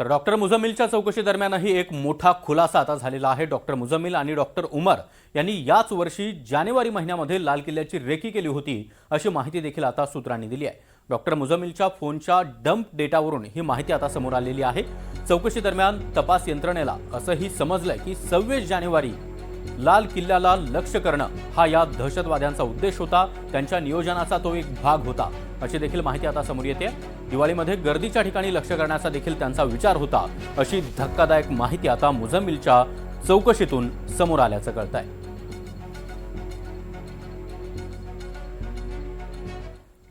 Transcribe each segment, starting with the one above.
तर डॉक्टर मुझमिलच्या चौकशी दरम्यानही एक मोठा खुलासा आता झालेला आहे. डॉक्टर मुझमिल आणि डॉक्टर उमर यांनी याच वर्षी जानेवारी महिन्यामध्ये लाल किल्ल्याची रेकी केली होती अशी माहिती देखील आता सूत्रांनी दिली आहे. डॉक्टर मुझमिलच्या फोनच्या डंप डेटावरून ही माहिती आता समोर आलेली आहे. चौकशी दरम्यान तपास यंत्रणेला असंही समजलंय की सव्वीस जानेवारी लाल किल्ल्याला लक्ष करणं हा या दहशतवाद्यांचा उद्देश होता. त्यांच्या नियोजनाचा तो एक भाग होता. अशी देखील माहिती आता समोर येते. दिवाळीमध्ये गर्दीच्या ठिकाणी लक्ष करण्याचा देखील त्यांचा विचार होता. अशी धक्कादायक माहिती आता मुझम्मिलच्या चौकशीतून समोर आल्याचं कळत आहे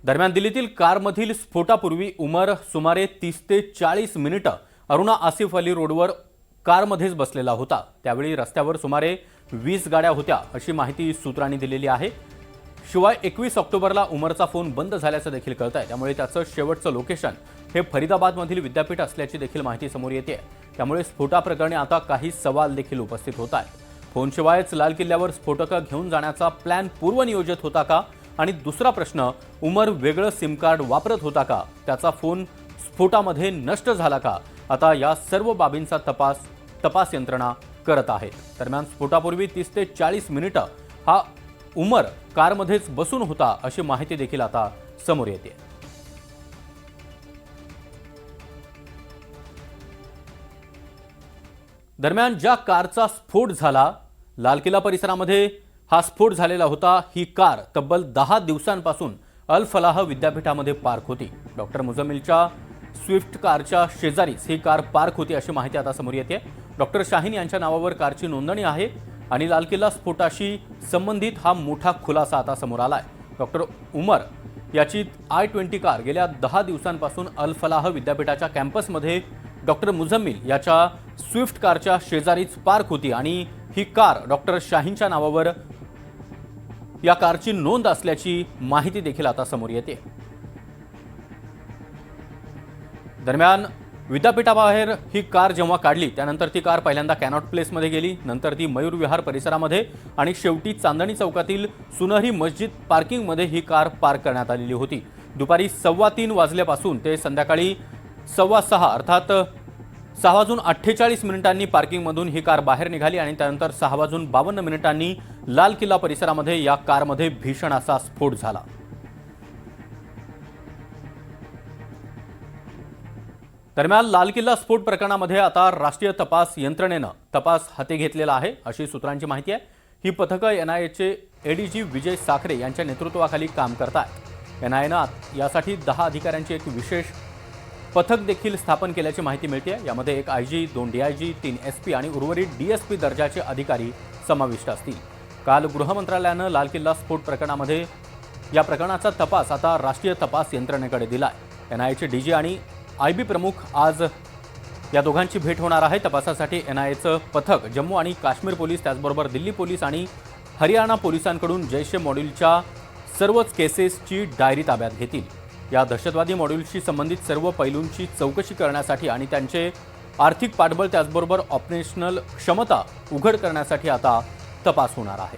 दरम्यान दिल्लीतील कारमधील स्फोटापूर्वी उमर सुमारे तीस ते चाळीस मिनिटं अरुणा आसिफ अली रोडवर कारमध्येच बसलेला होता. त्यावेळी रस्त्यावर सुमारे वीस गाड्या होत्या अशी माहिती सूत्रांनी दिलेली आहे. शिवाय एकवीस ऑक्टोबरला उमरचा फोन बंद झाल्याचं देखील कळत आहे त्यामुळे त्याचं शेवटचं लोकेशन हे फरीदाबादमधील विद्यापीठ असल्याची देखील माहिती समोर येते त्यामुळे स्फोटाप्रकरणी आता काही सवाल देखील उपस्थित होत आहेत फोनशिवायच लाल किल्ल्यावर स्फोटकं घेऊन जाण्याचा प्लॅन पूर्वनियोजित होता का? आणि दुसरा प्रश्न उमर वेगळं सिम कार्ड वापरत होता का? त्याचा फोन स्फोटामध्ये नष्ट झाला का? आता या सर्व बाबींचा तपास तपास यंत्रणा करत आहेत. दरम्यान स्फोटापूर्वी तीस ते चाळीस मिनिटं हा उमर कारमध्येच बसून होता अशी माहिती देखील आता समोर येते. दरम्यान ज्या कारचा स्फोट झाला लाल किल्ला परिसरामध्ये हा स्फोट झालेला होता ही कार तब्बल दहा दिवसांपासून अल फलाह विद्यापीठामध्ये पार्क होती. डॉक्टर मुजमिलच्या स्विफ्ट कारच्या शेजारीच ही कार पार्क होती अशी माहिती आता समोर येते. डॉक्टर शाहीन यांच्या नावावर कारची नोंदणी आहे आणि लाल किल्ला स्फोटाशी संबंधित हा मोठा खुलासा आता समोर आला आहे डॉक्टर उमर याची आय ट्वेंटी कार गेल्या दहा दिवसांपासून अल फलाह विद्यापीठाच्या कॅम्पसमध्ये डॉक्टर मुझम्मिल याच्या स्विफ्ट कारच्या शेजारीच पार्क होती आणि ही कार डॉक्टर शाहीनच्या नावावर या कारची नोंद असल्याची माहिती देखील आता समोर येते. दरम्यान विद्यापीठाबाहेर ही कार जेव्हा काढली त्यानंतर ती कार पहिल्यांदा कॅनॉट प्लेसमध्ये गेली नंतर ती मयूर विहार परिसरामध्ये आणि शेवटी चांदणी चौकातील सुनहरी मस्जिद पार्किंगमध्ये ही कार पार्क करण्यात आलेली होती. दुपारी सव्वा तीन वाजल्यापासून ते संध्याकाळी सव्वा सहा अर्थात सहा वाजून अठ्ठेचाळीस मिनिटांनी पार्किंगमधून ही कार बाहेर निघाली आणि त्यानंतर सहा वाजून बावन्न मिनिटांनी लाल किल्ला परिसरामध्ये या कारमध्ये भीषण असा स्फोट झाला. दरम्यान लाल किल्ला स्फोट प्रकरणामध्ये आता राष्ट्रीय तपास यंत्रणेनं तपास हाती घेतलेला आहे अशी सूत्रांची माहिती आहे. ही पथकं एन आय एचे एडीजी विजय साखरे यांच्या नेतृत्वाखाली काम करत आहेत एनं यासाठी दहा अधिकाऱ्यांची एक विशेष पथक देखील स्थापन केल्याची माहिती मिळते यामध्ये एक आय जी दोन डी आय जी तीन एस पी आणि उर्वरित डी एस पी दर्जाचे अधिकारी समाविष्ट असतील. काल गृह मंत्रालयानं लाल किल्ला स्फोट प्रकरणामध्ये या प्रकरणाचा तपास आता राष्ट्रीय तपास यंत्रणेकडे दिला एन आय एचे डी जी आणि आय बी प्रमुख आज या दोघांची भेट होणार आहे. तपासासाठी एन आयचं पथक जम्मू आणि काश्मीर पोलीस त्याचबरोबर दिल्ली पोलीस आणि हरियाणा पोलिसांकडून जैश ए मॉड्यूलच्या सर्वच केसेसची डायरी ताब्यात घेतील. या दहशतवादी मॉड्यूलशी संबंधित सर्व पैलूंची चौकशी करण्यासाठी आणि त्यांचे आर्थिक पाठबळ त्याचबरोबर ऑपरेशनल क्षमता उघड करण्यासाठी आता तपास होणार आहे.